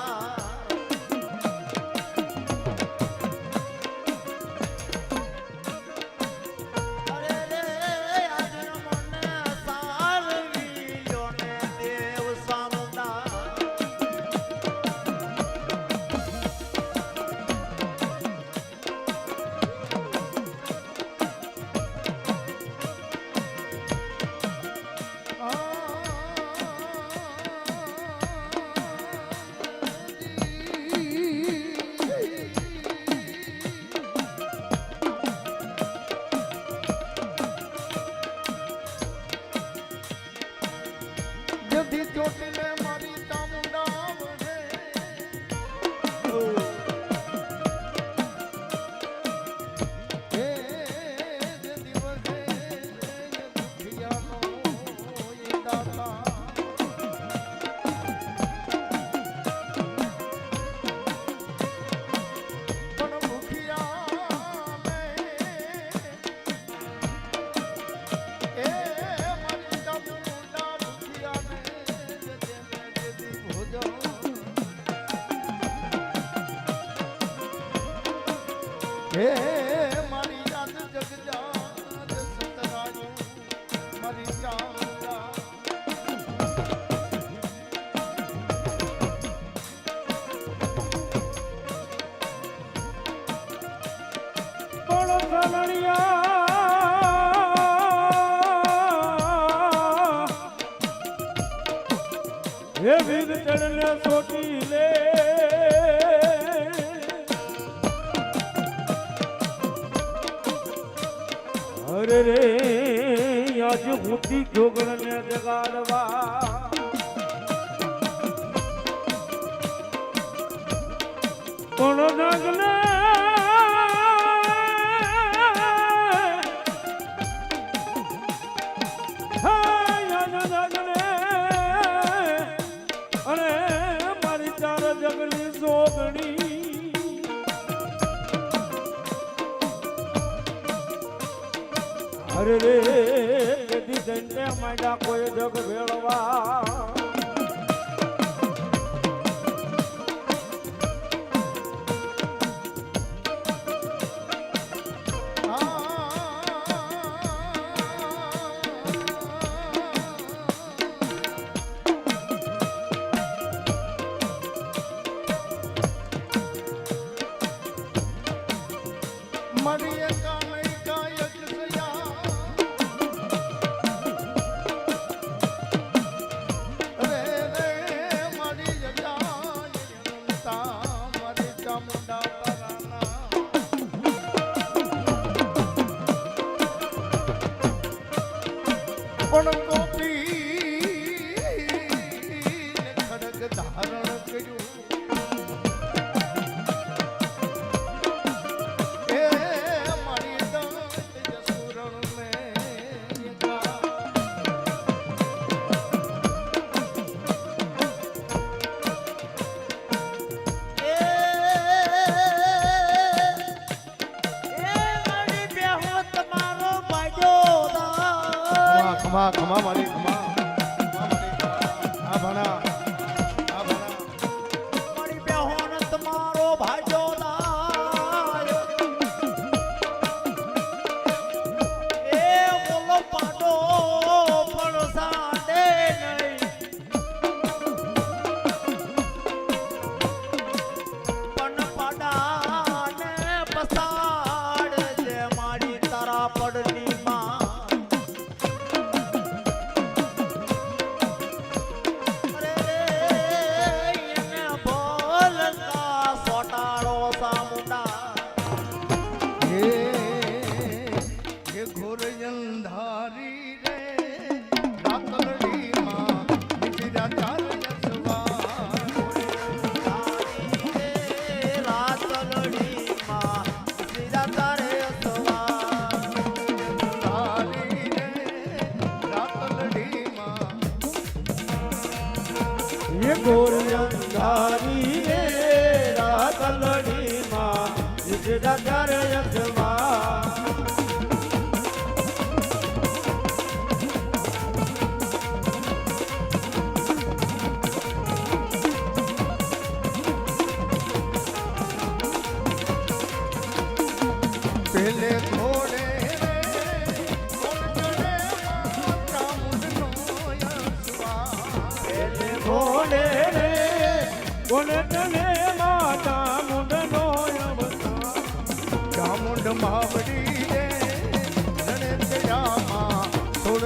Oh. don't ચરણે સોટી લે. હરે રે આજ હુતી જોગણને જગાડવા. પણ નાગના રે દિશને મંડા કોઈ જગ ભેળવા. એ ગોરી અંધારી રે રાત લડીમાં. રાજા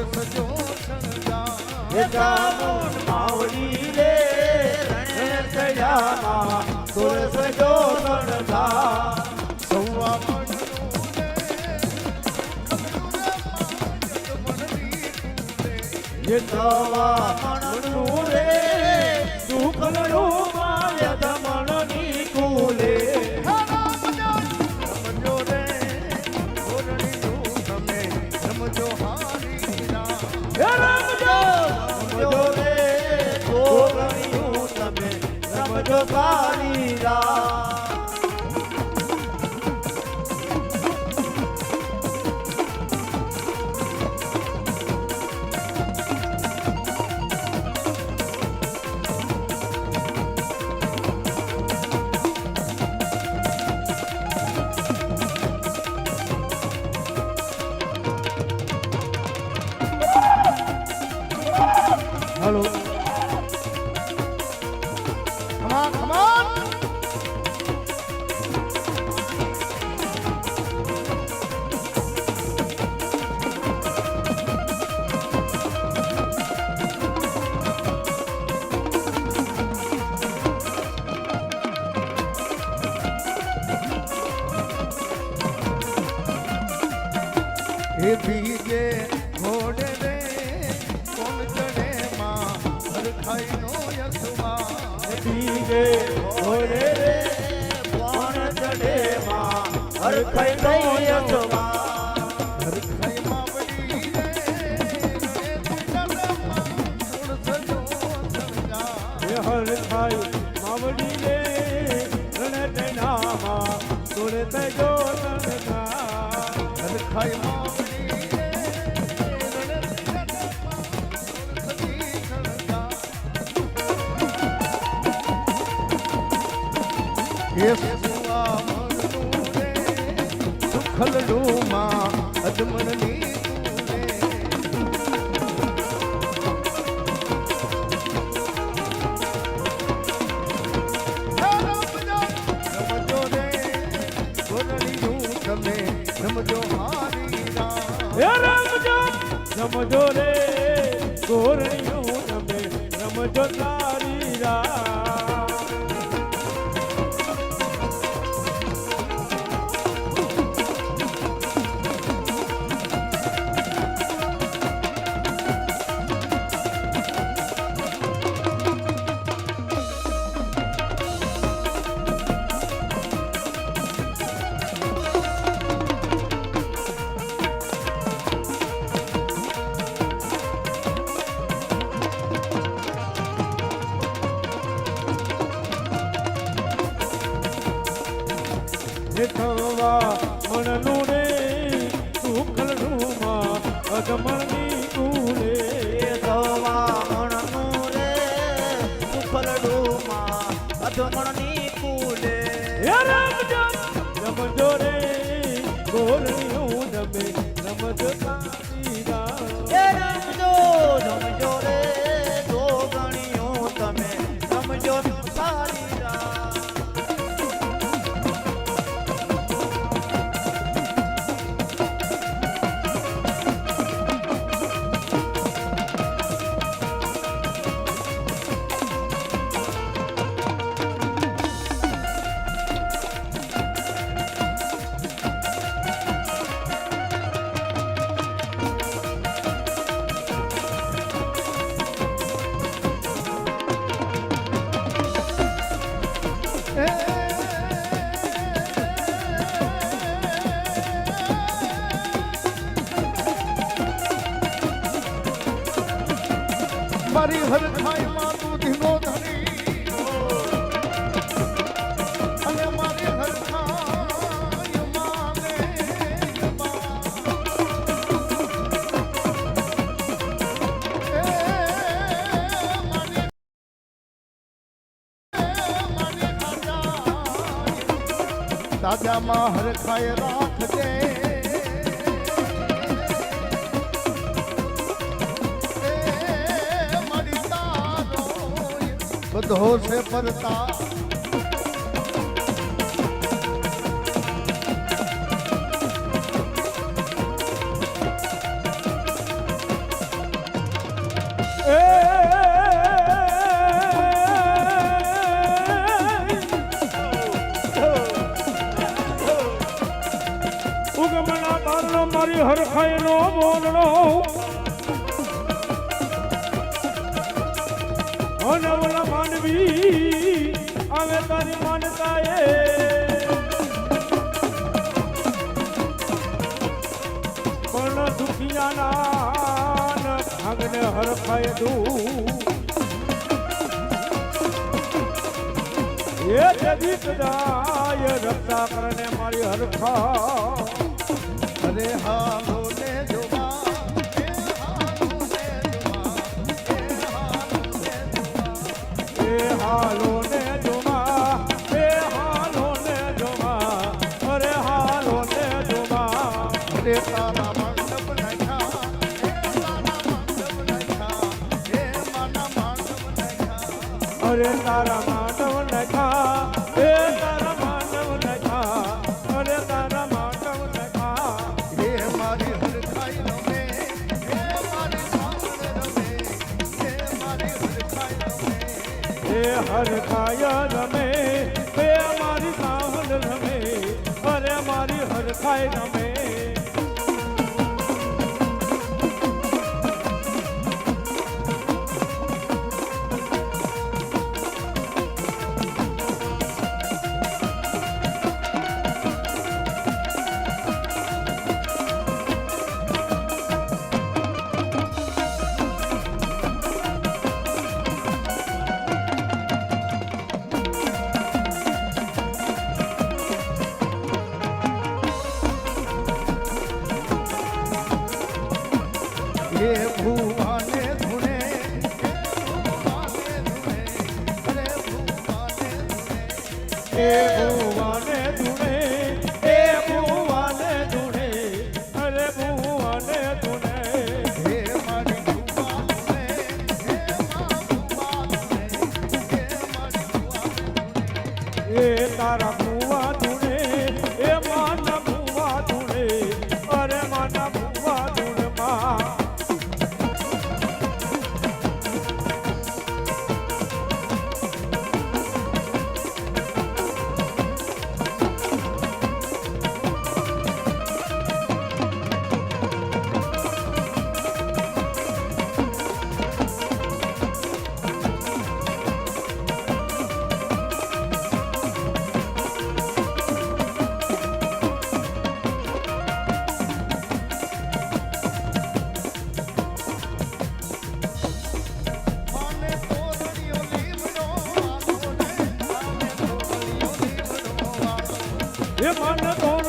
સોળસ જો એ ચામુંડ માવડી રે રણ સજામાં સુરસ જો સણધા સૌવા એ સવા મણનું રે દુઃખનું માય દમણની કુલે રમજો એ બીજે ઘોડે રે, કોણ ચડે માં? હરખાઈ નો યસવા બીજે ઘોડે રે, કોણ ચડે માં? હરખઈ નો યશવા હરખાઈ માવડી રે રણ તેનામાં સુરત જો તણકા હરખાઈ એ સુવા મનનું રે સુખલડું માં અજમણની તું. રમજો રે ગોરણિયું તમે રમજો તારી અધમણની કુલે હે રમજો રમજો રે ગોરણિયું તમે રમજો બધો છે ફરતા. મારી હરખાઈ નો બોલણો ને હરખાય દૂ એ દેવી કદાય રક્ષા કરને મારી હરખા. અરે હા અરે તારા માનવ નખા હે તારા માનવ નખા અરે તારા માનવ નખા હે મારી હરખાઈ રમે હે મારી સાંભળે રમે હે મારી હરખાઈ રમે રમે. હે મન તો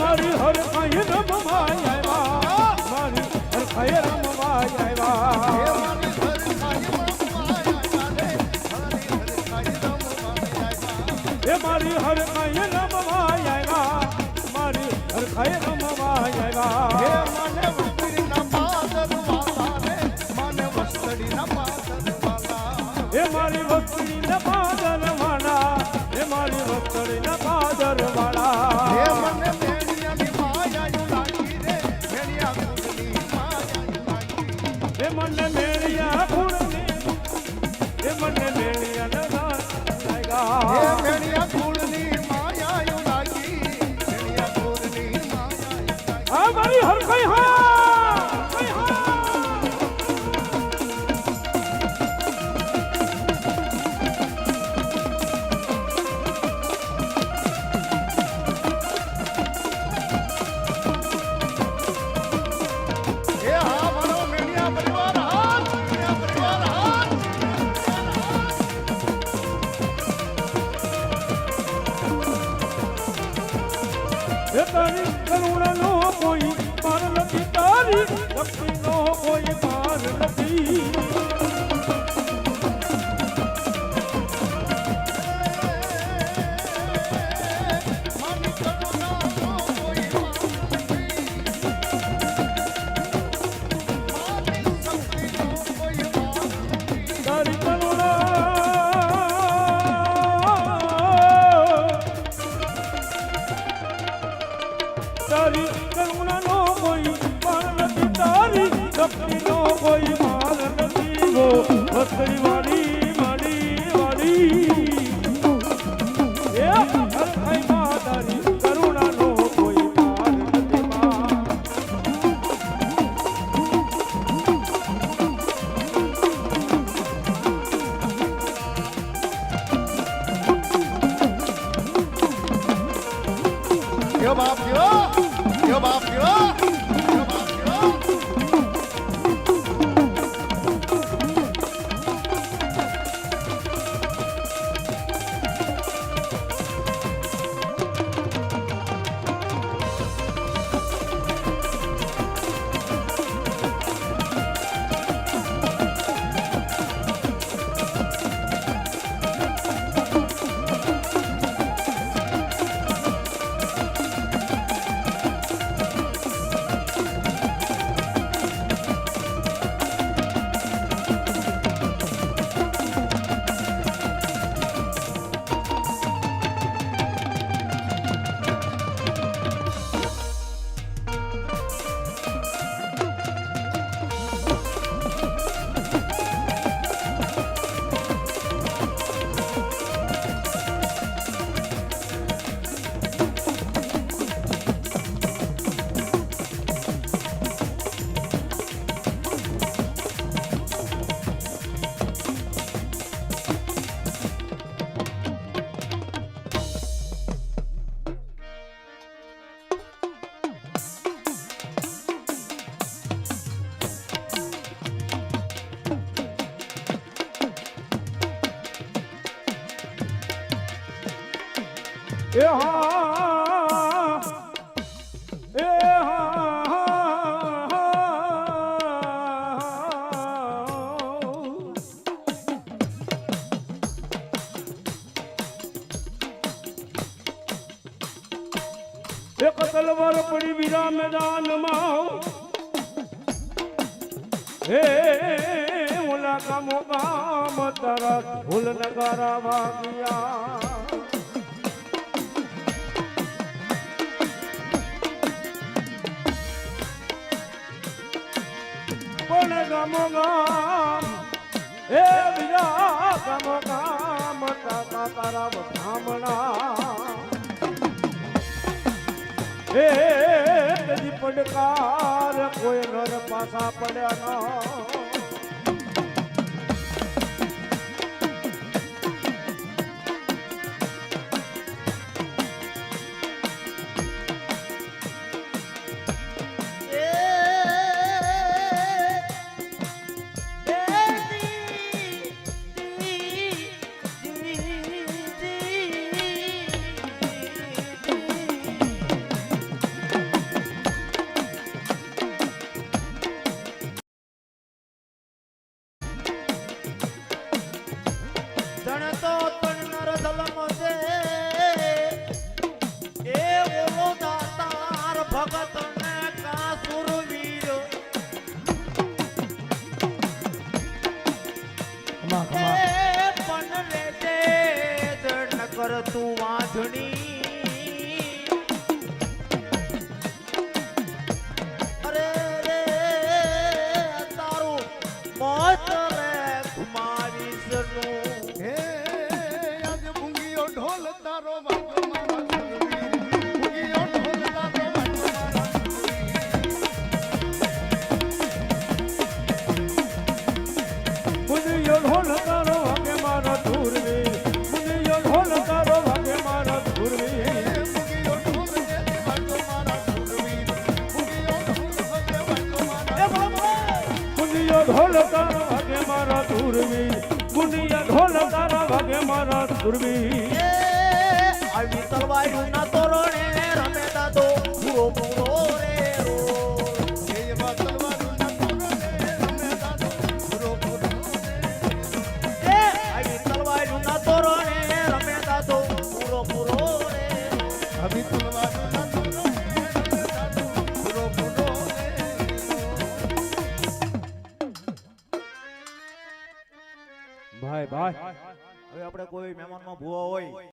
हर हर Yeah. એક તલવાર પડી વીરા મેદાનમાં હે ઓલા કામો કામ તારા ઢોલ નગારા વાગ્યા. પણ ગામો ગામ, હે વીરા કામો કામ તારા બ્રાહ્મણા હે તજી પડકાર કોઈ નર પાસા પડ્યા ન ખમા ખમા પણ રે દે ન કર તું વાંધણી ઢોલ તારા ભાગે મારા ધુરવી ગુનિયા ઢોલ તારા ભાગે મારા ધુરવી આવી તલવાયું ના તોરણે રમે દાદો પૂરો પૂરો રે. બાય હવે આપણે કોઈ મહેમાનમાં ભૂવા હોય